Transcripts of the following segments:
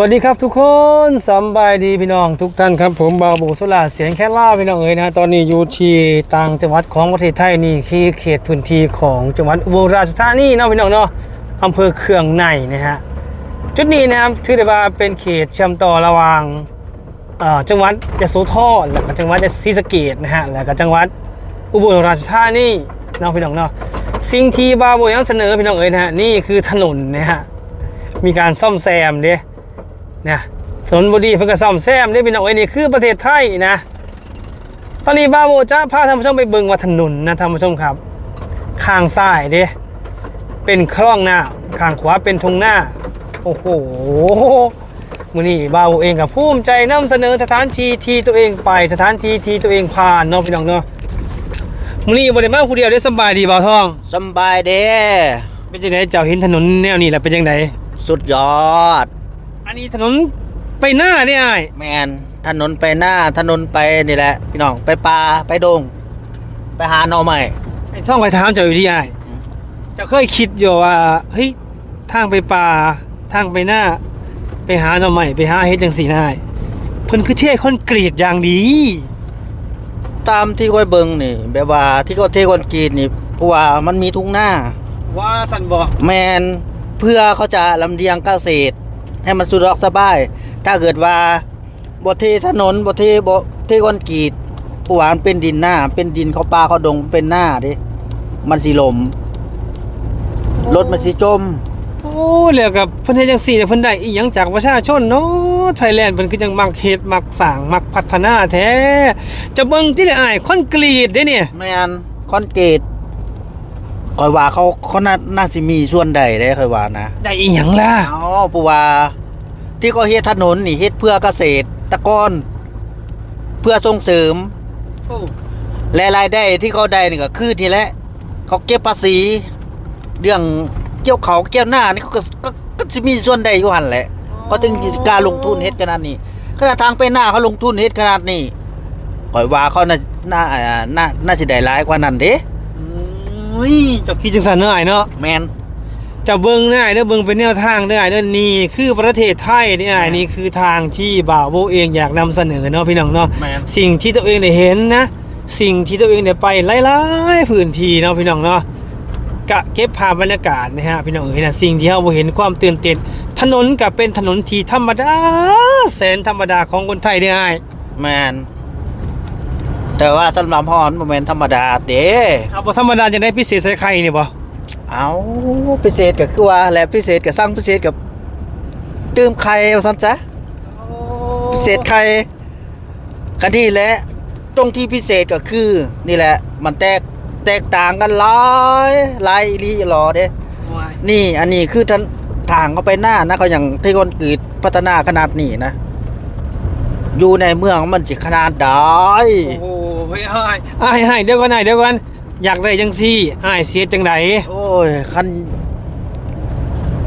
วัสดีครับทุกคนสำบายดีพี่น้องทุกท่านครับผมบาวบุสุลาเสียงแค่ล่าพี่น้องเอ๋ยนะตอนนี้อยู่ที่ต่างจังหวัดของประเทศไทยนี่คือเขตพื้นที่ของจังหวัดอุบลราชธานีเนาะพี่น้องเนาะอำเภอเคืองในนะฮะจุดนี้นะครับถือได้ว่าเป็นเขตเชื่อมต่อระหว่างอ่อจังหวัดยะโสธรและจังหวัดศรีสะเกษนะฮะแล้วก็จังหวัดอุบลราชธานีเนาะพี่น้องเนาะสิ่งที่บาวบุยังเสนอพี่น้องเอ๋ยนะฮะนี่คือถนนนะฮะมีการซ่อมแซมเด้เนี่ยถนนบดีเพิ่งก็ซ่อมแซมได้พี่น้องเอ้ยนี่คือประเทศไทยนะตอนนี้บ้าโบจะพาท่านผู้ชมไปเบิ่งว่าถนนนะท่านผู้ชมครับ ข้างซ้ายเด้เป็นคลองหน้าข้างขวาเป็นทงหน้า โอ้โหมือนี้บ้าโบเองกับภูมิใจนำเสนอสถานที่ที่ตัวเองไปสถานที่ที่ตัวเองผ่านเนาะพี่น้องเนาะมือนี้บ่ได้มาผู้เดียวได้สำบายดีบ่าวทองสำบายเด้เป็นจังไดเจ้าเห็นถนนแนวนี้แหละเป็นจังไดสุดยอดอั นนี้ถนนไปหน้าเนี่ยอ้ายแมนถนนไปหน้าถนนไปนี่แหละ พี่น้องไปป่าไปดง ไปหาหน่อใหม่ไอ้ท่องไปถามเจ้าอยู่ที่ไอ้ายเจ้าเคยคิดอยู่ว่าเฮ้ยทางไปป่าทางไปหน้า ไปหาหน่อใหม่ไปหาเฮ็ดจังสีนายเพิ่นคือเท่คอนกรีตอย่างดี ตามที่ค่อยเบิงนี่ แบบว่าที่เขาเทคอนกรีตนี่เพราะว่ามันมีทุ่งหน้า ว่าสันบอกแมนเพื่อเขาจะลำเลียงเกษตร ให้มันสะดวกสบาย ถ้าเกิดว่าบทเทถนนบทเทบเทคอนกรีตผู้วามันเป็นดินหน้า เป็นดินเขาป่าเขาดงเป็นหน้าดิมันสิลมรถมันสิจม โอ้แล้วกับเพิ่นเฮ็ดจังซี่เนี่ยเพิ่นได้อีหยังจากประชาชนเนาะไทยแลนด์เพิ่นคือจังมักเฮ็ดมักสร้างมักพัฒนาแท้ จะเบิ่งที่ละอ้ายคอนกรีตเด้เนี่ยแมนคอนกรีต คอยว่าเขาเขาน่าน่าสิมีส่วนใดได้คอยว่านะได้อีหยังล่ะอ๋อปูว่า ที่เขาเฮ็ดถนนนี่เฮ็ดเพื่อเกษตรกร เพื่อส่งเสริมโอ้และรายได้ที่เขาได้นี่ก็คือทีแหละ เขาเก็บภาษี เรื่องเกี่ยวเขาเกี่ยวหน้านี่เขาก็ก็ก็สิมีส่วนใดอยู่หันแหละเขาถึงกล้ารลงทุนเฮ็ดขนาดนี้ขนาดทางไปหน้าเขาลงทุนเฮ็ดขนาดนี้คอยว่าเขาน่าน่าอ่าน่าน่าสิได้หลายกว่านั้นเด้ อุ้ยเจ้าคิดจังซั่นเนาะอ้ายเนาะแมนจะเบิ้งได้เด้อเบิ้งเป็นแนวทางได้เด้อนี่คือประเทศไทยนี่ไอ้นี่คือทางที่บ่าวโบเองอยากนำเสนอเนาะพี่น้องเนาะแมน สิ่งที่ตัวเองได้เห็นนะ สิ่งที่ตัวเองได้ไปหลายๆพื้นที่เนาะพี่น้องเนาะกะเก็บภาพบรรยากาศนะฮะพี่น้องเอ๋ยนะสิ่งที่เราบ่เห็นความตื่นเต้นถนนกับเป็นถนนที่ธรรมดาแสนธรรมดาของคนไทยได้ไอ้แมน แต่ว่าสำหรับพ่อมันบ่แม่นธรรมดาเด้เอาบ่ธรรมดาจะได้พิเศษใส่ไข่นี่บ่เอาพิเศษก็คือว่าและพิเศษก็สั่งพิเศษกับตื่มไข่เอาซั่นจ้ะพิเศษไข่คันที่แหละตรงที่พิเศษก็คือ นี่แหละ มันแตกแตกต่างกันหลายหลายอีหลีอีหลอเด้นี่ อันนี้คือทางทางเขาไปหน้านะเขาอย่างที่คนกรีดพัฒนาขนาดนี้นะ อยู่ในเมืองมันสิขนาดใดโอ้โหเฮ้ยอ้ายอ้ายเดี๋ยวก่อนอ้ายเดี๋ยวก่อนอยากได้จังซี่อ้ายเสียจังไดโอ้ยคัน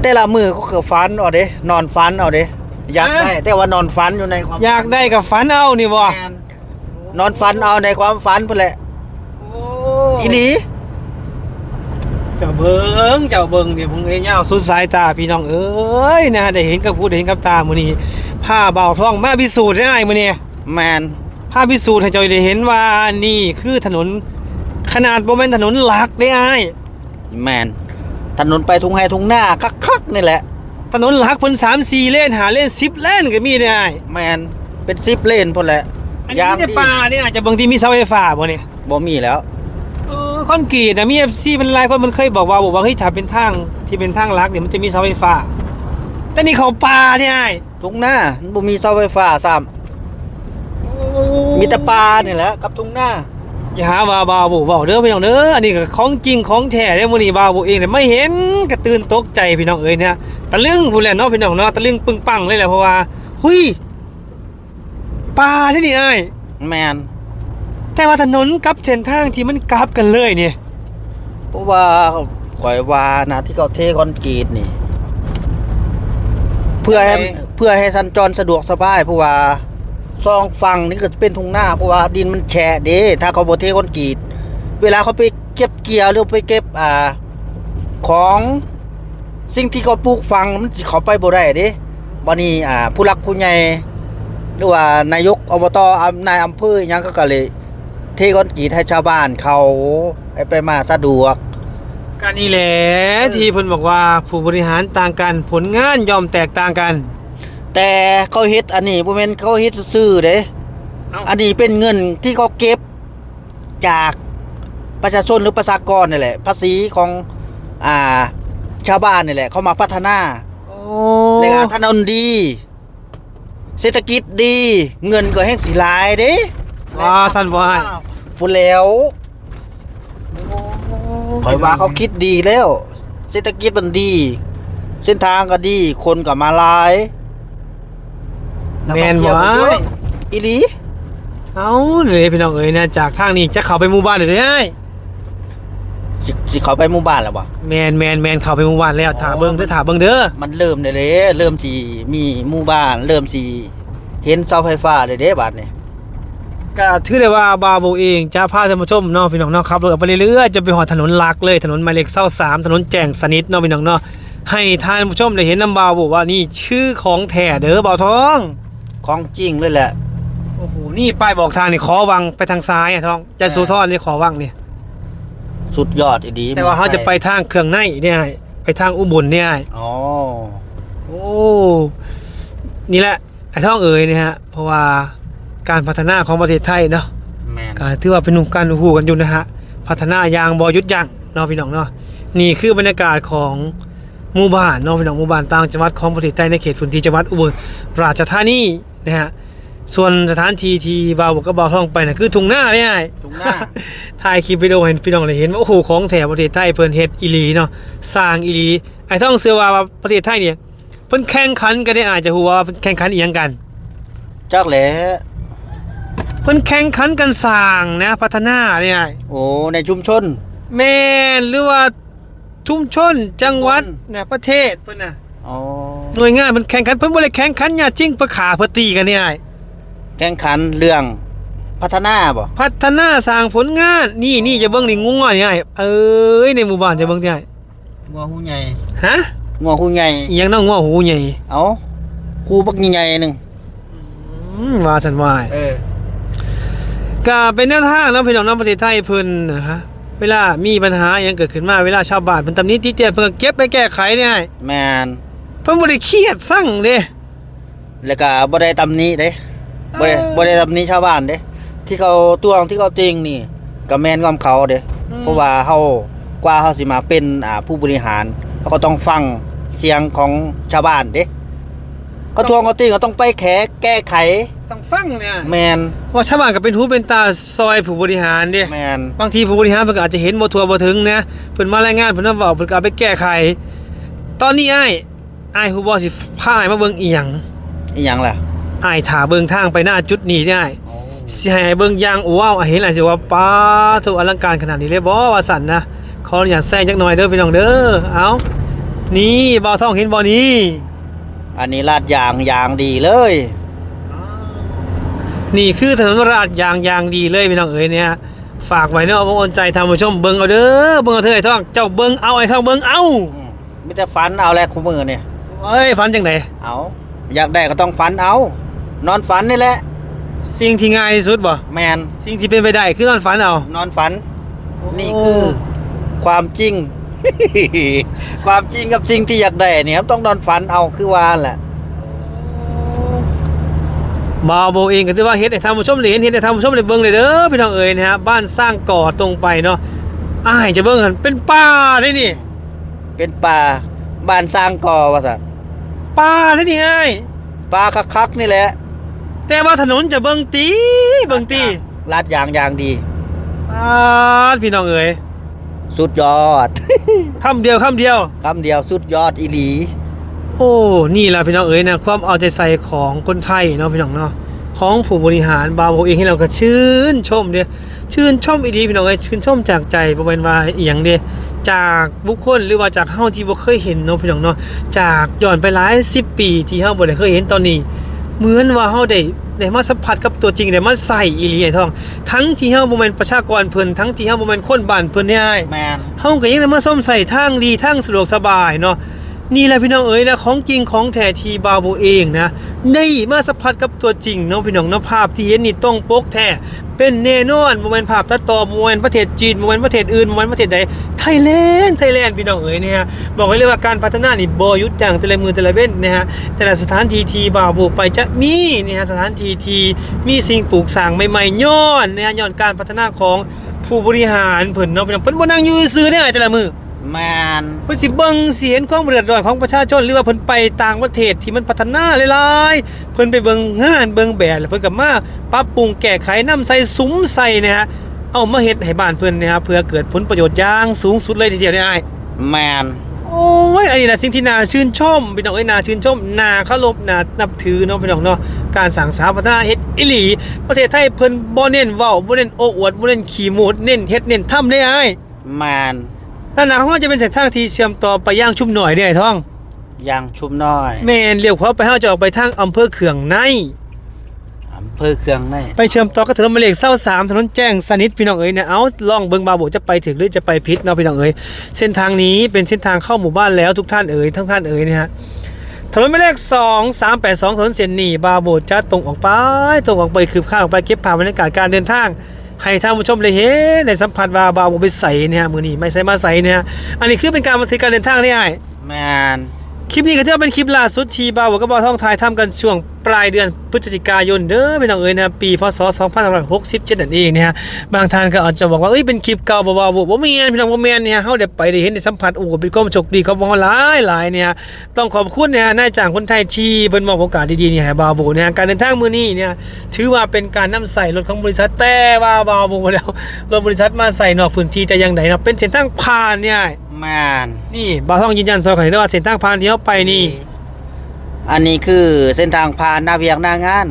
แต่ละมือก็คือฟันเอาเด้นอนฟันเอาเด้อยากได้แต่ว่านอนฟันอยู่ในความอยากได้กับฝันเอานี่บ่แม่นนอนฟันเอาในความฝันพุ่นแหละอีหลีเจ้าเบิงเจ้าเบิงเดี๋ยวผมเอ้ยยาวสุดสายตาพี่น้องเอ้ยนะได้เห็นกับพูดได้เห็นกับตามื้อนี้ผ้าเบาท้องมาพิสูจน์ได้มื้อนี้แมน ผ้าพิสูจน์ให้เจ้าได้เห็นว่านี่คือถนนขนาดบ่แม่นถนนหลักได้อ้ายแมนถนนไปทุ่งไฮทุ่งหน้าคักๆนี่แหละ ถนนหลักเพิ่น3 4เลน5เลน10เลนก็มีได้อ้ายแมนเป็นซิปเลนพุ่นแหละอันนี้มีแต่ป่าเนี่ยอาจจะบางทีมีเสาไฟฟ้าบ่เนี่ยบ่มีแล้ว เออคอนกรีตนะมี FC เป็นหลายคนมันเคยบอกว่าบอกว่าเฮ้ยถ้าเป็นทางที่เป็นทางหลักเนี่ยมันจะมีเสาไฟฟ้า แต่นี่เขาป่าเนี่ยอ้าย ทุ่งหน้ามันบ่มีเสาไฟฟ้าซ้ำ มีแต่ป่านี่แหละกับทุ่งหน้าอย่าหาว่าบาวบุเว้าเด้อพี่น้องเด้ออันนี้ก็ของจริงของแท้เด้อมื้อนี้บาวบุเองเนี่ยไม่เห็นก็ตื่นตกใจพี่น้องเอ้ยเนี่ยตะลึงพูดแหละเนาะพี่น้องเนาะตะลึงปึ้งปังเลยแหละเพราะว่าหุยป่าที่นี่อ้ายแมนแต่ว่าถนนกับเส้นทางที่มันกลับกันเลยเนี่ยเพราะว่าข่อยว่านะที่เขาเทคอนกรีตนี่ เพื่อให้เพื่อให้สัญจรสะดวกสบายเพราะว่า ซองฟังนี่ก็เป็นทุ่งหน้าเพราะว่าดินมันแฉะเด้ถ้าเขาบ่เทคอนกรีต เวลาเขาไปเก็บเกี่ยวหรือไปเก็บอ่าของสิ่งที่เขาปลูกฟังมันสิเขาไปบ่ได้เด้วันนี้อ่าผู้รักผู้ใหญ่หรือว่านายกอบตอนายอำเภอยังก็ก็เลยเทคอนกรีตให้ชาวบ้านเขาให้ไปมาสะดวกการนี้แหละที่เพิ่นบอกว่าผู้บริหารต่างกันผลงานย่อมแตกต่างกัน แต่เขาเฮ็ดอันนี้บ่แม่นเขาเฮ็ดซื่อๆเด้เอ้า อันนี้เป็นเงินที่เขาเก็บจากประชาชนหรือประชากรนี่แหละ ภาษีของอ่าชาวบ้านนี่แหละ เขามาพัฒนาโอ้แรงงานถนนดี เศรษฐกิจดี เงินก็แห้งสีหลายเด้ว่าสั่นบ่ให้พูดแล้วหอยว่าเขาคิดดีแล้ว เศรษฐกิจมันดี เส้นทางก็ดี คนก็มาหลายแม่นบ่ กท่องเที่ยวก็เยอะอีหลีเอ้าเลยพี่น้องเอ้ยนะจากทางนี้จะเข้าไปหมู่บ้านเลยเด้อสิสิเขาไปหมู่บ้านแล้วบ่แมนแมนแมนเข้าไปหมู่บ้านแล้วถ่าเบิ่งเด้อถ่าเบิ่งเด้อมันเริ่มได้เลยเริ่มสิมีหมู่บ้าน เริ่มสิเห็นเสาไฟฟ้าเลยเด้บัดนี้ก็ถือได้ว่าบาโบเองจะพาท่านผู้ชมเนาะพี่น้องเนาะขับรถออกไปเรื่อยๆจะไปหอดถนนหลักเลยถนนหมายเลข23ถนนแจ้งสนิทเนาะพี่น้องเนาะให้ท่านผู้ชมได้เห็นนำบาโบว่านี่ชื่อของแท้เด้อบ่าวทอง ของจริงเลยแหละ โอ้โห นี่ป้ายบอกทางนี่ขอวังไปทางซ้ายอะทองจะสุทรนี่ขอวังนี่ สุดยอดอีดีแต่ว่าเขาจะไปทางเครื่องในเนี่ยไปทางอุบลเนี่ยอ๋อ โอ้ นี่แหละไอ้ท่องเอ๋ยเนี่ยฮะ เพราะว่าการพัฒนาของประเทศไทยเนาะแม่นก็ถือว่าเป็นหนุ่มการหูกันอยู่นะฮะ พัฒนาอย่างบอยุดยั้งเนาะพี่น้องเนาะ นี่คือบรรยากาศของหมู่บ้านเนาะพี่น้องหมู่บ้านต่างจังหวัดของประเทศไทยในเขตพื้นที่จังหวัดอุบลราชธานี นะฮะส่วนสถานที่ที่บ่าวบอกกับบ่าวท่องไปนะคือทุ่งนาเนี่ยตรงหน้าถ่ายคลิปวิดีโอให้พี่น้องได้เห็นว่าโอ้โหของแถประเทศไทยเพิ่นเฮ็ดอีหลีเนาะสร้างอีหลีไอ้ท่องเสือว่าประเทศไทยเนี่ยเพิ่นแข่งขันกันได้อาจจะฮู้ว่าเพิ่นแข่งขันอีหยังกันจักแหละเพิ่นแข่งขันกันสร้างนะพัฒนาเนี่ยโอ้ในชุมชน แม่นหรือว่าชุมชนจังหวัดอืมนะประเทศเพิ่นน่ะ อ๋อหน่วยงานเพิ่นแข่งขันเพิ่นบ่ได้แข่งขันอย่าจริงเพื่อขาเพื่อตีกันเนี่ยแข่งขันเรื่องพัฒนาบ่พัฒนาสร้างผลงานนี่นี่จะเบิ่งนี่งูอะเนี่ยเอ้ยในหมู่บ้านจะเบิ่งที่ไหนงัวหูใหญ่ฮะงัวหูใหญ่อีหยังน้องงัวหูใหญ่เอาคูบักใหญ่ๆหนึงอืมว่าสันว่าเออก็เป็นแนวทางเนาะพี่น้องเน้องประเทศไทยเพิ่นนะคะเวลามีปัญหาอหยังเกิดขึ้นมาเวลาชาวบ้านเพิ่นตำหนิติเตียนเพิ่นก็เก็บไปแก้ไขเนี่ยแมนเพิ่นบ่ได้เครียดสั่งเด้แล้วก็บ่ได้ตำหนิเด้บ่ได้เออบ่ได้ตำหนิชาวบ้านเด้ ที่เขาตวงที่เขาติงนี่ก็แม่นของเขาเด้เพราะว่าเฮากว่าเฮาสิมาเป็นอ่าผู้บริหารเขาก็ต้องฟังเสียงของชาวบ้านเด้เขาทวงเขาติงก็ต้องไปแขแก้ไขต้องฟังเนี่ยแมนเพราะชาวบ้านก็เป็นหูเป็นตาซอยผู้บริหารเด้แมนบางทีผู้บริหารเพิ่นก็อาจจะเห็นบ่ทั่วบ่ถึงนะเพิ่นมารายงานเพิ่นมาเว้าเพิ่นก็เอาไปแก้ไข ตอนนี้อ้ายอ้ายฮู้บ่สิพาอ้ายมาเบิ่งอีหยังอีหยังล่ะอ้ายถ่าเบิ่งทางไปหน้าจุดนี้ได้สิให้เบิ่งอย่างโอ้ว้าวเห็นแล้วสิว่าป้าถูกอลังการขนาดนี้เลยบ่ว่าสั่นนะขออนุญาตแซงจักหน่อยเด้อพี่น้องเด้อเอานี่บ่าวทองเห็นบ่นี่อันนี้ลาดยางยางดีเลย นี่คือถนนราดยางยางดีเลยพี่น้องเอ๋ยเนี่ยฝากไว้เนาะบ่ออนใจท่านผู้ชมเบิ่งเอาเด้อเบิ่งเอาเถอะไอ้ทองเจ้าเบิ่งเอาไอ้ทองเบิ่งเอาอืมมีแต่ฟันเอาแหละคู่มือเนี่ย เอ้ยฝันจังไดเอาอยากได้ก็ต้องฟันเอา นอนฝันนี่แหละ สิ่งที่ง่ายที่สุดบ่แมนสิ่งที่เป็นไปได้คือนอนฝันเอา นอนฝัน นี่คือความจริง ความจริงกับจริงที่อยากได้เนี่ยต้องนอนฝันเอาคือว่าแหละบ่าวโบเองก็ถือว่าเฮ็ดให้ท่านผู้ชมได้เห็นเฮ็ดให้ท่านผู้ชมได้เบิ่งเลยเด้อพี่น้องเอ๋ยนะฮะบ้านสร้างก่อตรงไปเนาะอ้ายจะเบิ่งกันเป็นป่าได้นี่ เป็นป่าบ้านสร้างกอว่าสัต ว์ป่าได้นี่อ้ายป่าคักๆนี่แหละ แต่ว่าถนนจะเบิ่งตีเบิ่งตีลาดยางยางดีป่าดพี่น้องเอ๋ยสุดยอด คำเดียวคำเดียว คำเดียวสุดยอดอีหลี โอ้นี่แหละพี่น้องเอ๋ยนะความเอาใจใส่ของคนไทยเนาะพี่น้องเนาะของผู้บริหารบาวโบเองให้เราก็ชื่นชมเดียชื่นชมอีดีพี่น้องเอ้ยชื่นชมจากใจบ่เป็นว่าอีหยังเดีย จากบุคคลหรือว่าจากเฮาที่บ่เคยเห็นเนาะพี่น้องเนาะจากย้อนไปหลาย10ปีที่เฮาบ่ได้เคยเห็นตอนนี้ เหมือนว่าเฮาได้ได้มาสัมผัสกับตัวจริงได้มาใส่อีหลีไอ้ทอง ทั้งที่เฮาบ่แม่นประชากรเพิ่นทั้งที่เฮาบ่แม่นคนบ้านเพิ่นเนี่ยอ้ายแมนเฮาก็ยังได้มาซ่อมใส่ทางดีทางสะดวกสบายเนาะ นี่แหละพี่น้องเอ๋ยนะของจริงของแท้ทีบาวโบเองนะได้มาสัมผัสกับตัวจริงเนาะพี่น้องเนาะภาพที่เห็นนี่ต้องปกแท้เป็นแน่นอนโมเมนภาพตัดต่อโมเมนประเทศจีนโมเมนประเทศอื่นโมเมนประเทศใดไทยแลนด์ไทยแลนด์พี่น้องเอ๋ยเนี่ยฮะบอกไว้เลยว่าการพัฒนานี่บหยุดอย่างแต่ละมือแต่ละเว้นนะฮะแต่ละสถานที่ทีบาวโบไปจะมีนี่ฮะสถานที่ทีมีสิ่งปลูกสร้างใหม่ๆย้อนนะฮะย้อนการพัฒนาของผู้บริหารเพิ่นเนาะพี่น้องเพิ่นบ่นั่งอยู่ซื่อได้แต่ละมือ แมนเพิ่นสิเบิ่งสิเห็นความเดือดร้อนของประชาชนหรือว่าเพิ่นไปต่างประเทศที่มันพัฒนาหลายๆเพิ่นไปเบิ่งงานเบิ่งแบบแล้วเพิ่นก็มาปรับปรุงแก้ไขนำใส่ซุ้มใส่นะฮะเอามาเฮ็ดให้บ้านเพิ่นนะฮะเพื่อเกิดผลประโยชน์อย่างสูงสุดเลยทีเดียวเนี่ยอ้ายแมนโอ้ยอันนี้นะสิ่งที่น่าชื่นชมพี่น้องเอ้ยน่าชื่นชมน่าเคารพน่านับถือเนาะพี่น้องเนาะการสั่งสาพัฒนาเฮ็ดอีหลีประเทศไทยเพิ่นบ่เน้นเว้าบ่เน้นโอ้อวดบ่เน้นขี้โมดเน้นเฮ็ดเน้นทำได้อ้าย แมน ด้านหน้าของเราจะเป็นเส้นทางที่เชื่อมต่อไปย่างชุมหน่อยเด้ไอ้ท้อง ยางชุมน้อยแม่นเลี้ยวเข้าไปเฮาจะออกไปทางอำเภอเขืองใน อำเภอเครื่องในไปเชื่อมต่อกับถนนหมายเลข23ถนนแจ้งสนิทพี่น้องเอ๋ยเนี่ยเอาลองเบิ่งบาโบจะไปถึงหรือจะไปพิษเนาะพี่น้องเอ๋ยเส้นทางนี้เป็นเส้นทางเข้าหมู่บ้านแล้วทุกท่านเอ๋ยทั้งท่านเอ๋ยเนี่ยฮะถนนหมายเลข2 382ถนนเส้นนี้บาโบจะตรงออกไปตรงออกไปคืบข้างออกไปเก็บภาพบรรยากาศการเดินทาง ให้ท่านผู้ชมได้เห็นได้สัมผัสว่าบาโบไปใส่เนี่ยฮะมื้อนี้ไม่ใส่มาใส่เนี่ยฮะอันนี้คือเป็นการบันทึกการเดินทางได้ไอ้แมนคลิปนี้ก็ถือว่าเป็นคลิปล่าสุดที่บ่าวกับบ่าวท่องทายทำกันช่วง ปลายเดือนพฤศจิกายนเด้อพี่น้องเอ๋ยนะปีพศ2567นั่นเองนะฮะบางท่านก็อาจจะบอกว่าเอ้ยเป็นคลิปเก่าบ่าวบ่บ่แม่นพี่น้องบ่แม่นเนี่ยเฮาได้ไปได้เห็นได้สัมผัสโอ้โหเป็นความโชคดีของบ่หลายหลายเนี่ยต้องขอบคุณเนี่ยนายจ้างคนไทยที่เพิ่นมอบโอกาสดีๆเนี่ยให้บ่าวบ่เนี่ยการเดินทางมื้อนี้เนี่ยถือว่าเป็นการนำใส่รถของบริษัทแต่ว่าบ่าวบ่แล้วรถบริษัทมาใส่นอกพื้นที่แต่อย่างใดเนาะเป็นเส้นทางผ่านเนี่ยแมนนี่บ่าวท่องยืนยันซอยกันได้ว่าเส้นทางผ่านที่เฮาไปนี่ อันนี้คือเส้นทางผ่านหน้าเวียงหน้างาน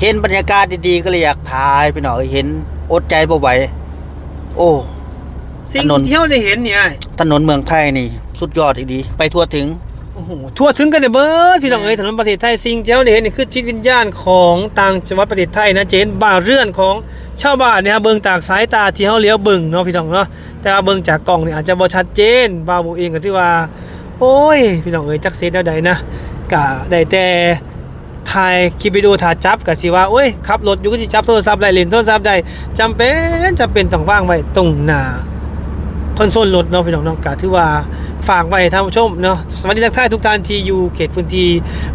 เห็นบรรยากาศดีๆ ก็เลยอยากถ่ายไปหน่อยเห็นอดใจบ่ไหวโอ้สิ่งถนนที่เราได้เห็นเนี่ยถนนเมืองไทยนี่สุดยอดอีดีไปทั่วถึงโอ้โหทั่วถึงกันเลยเบิร์ดพี่น้องเอ้ยถนนประเทศไทยสิ่งที่เราได้เห็นนี่คือจิตวิญญาณของต่างจังหวัดประเทศไทยนะเจนบ้านเรือนของชาวบ้านเนี่ยฮะเบิ่งจากสายตาที่เขาเลี้ยวเบิ่งเนาะพี่น้องเนาะแต่ว่าเบิ่งจากกล้องนี่อาจจะบ่ชัดเจนบ่าวเองก็ที่ว่า โอ้ย พี่น้องเอ้ยจักเซนแล้วใดนะ กะได้แต่ถ่ายคลิปวิดีโอถ่ายจับก็สิว่าโอ้ยขับรถอยู่ก็สิจับโทรศัพท์ได้เล่นโทรศัพท์ได้จำเป็นจำเป็นต้องวางไว้ตรงหน้าคอนโซลรถเนาะพี่น้องเนาะก็ถือว่าฝากไว้ท่านผู้ชมเนาะสวัสดีทักทายทุกท่านที่อยู่เขตพื้นที่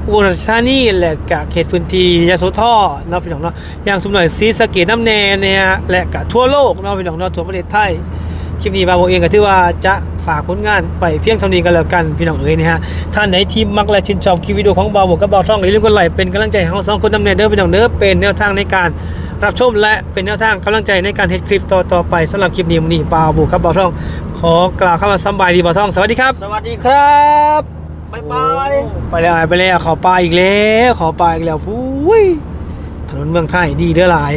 อุบลราชธานีและกะเขตพื้นที่ยโสธรเนาะพี่น้องเนาะอย่างสมหน่อยศรีสะเกษน้ำแน่เนี่ยและกะทั่วโลกเนาะพี่น้องเนาะทั่วประเทศไทย คลิปนี้บาโบเองก็ถือว่าจะฝากผลงานไปเพียงเท่านี้กันแล้วกันพี่น้องเอ๋ยนะฮะท่านไหนที่มักและชื่นชอบคลิปวิดีโอของบาโบกับบาท่องอย่าลืมกดไลค์เป็นกำลังใจให้เราสองคนนำเนินเด้อพี่น้องเด้อเป็นแนวทางในการรับชมและเป็นแนวทางกำลังใจในการเฮ็ดคลิปต่อต่อไปสำหรับคลิปนี้วันนี้ปาโบูครับบ่าท่อง ขอกล่าวคำว่าสำบายดีบาท่อง สวัสดีครับสวัสดีครับบ๊ายบายไปแล้วไปแล้วขอปลาอีกแล้วขอปลาอีกแล้วพุ้ยถนนเมืองไทยดีเด้อหลาย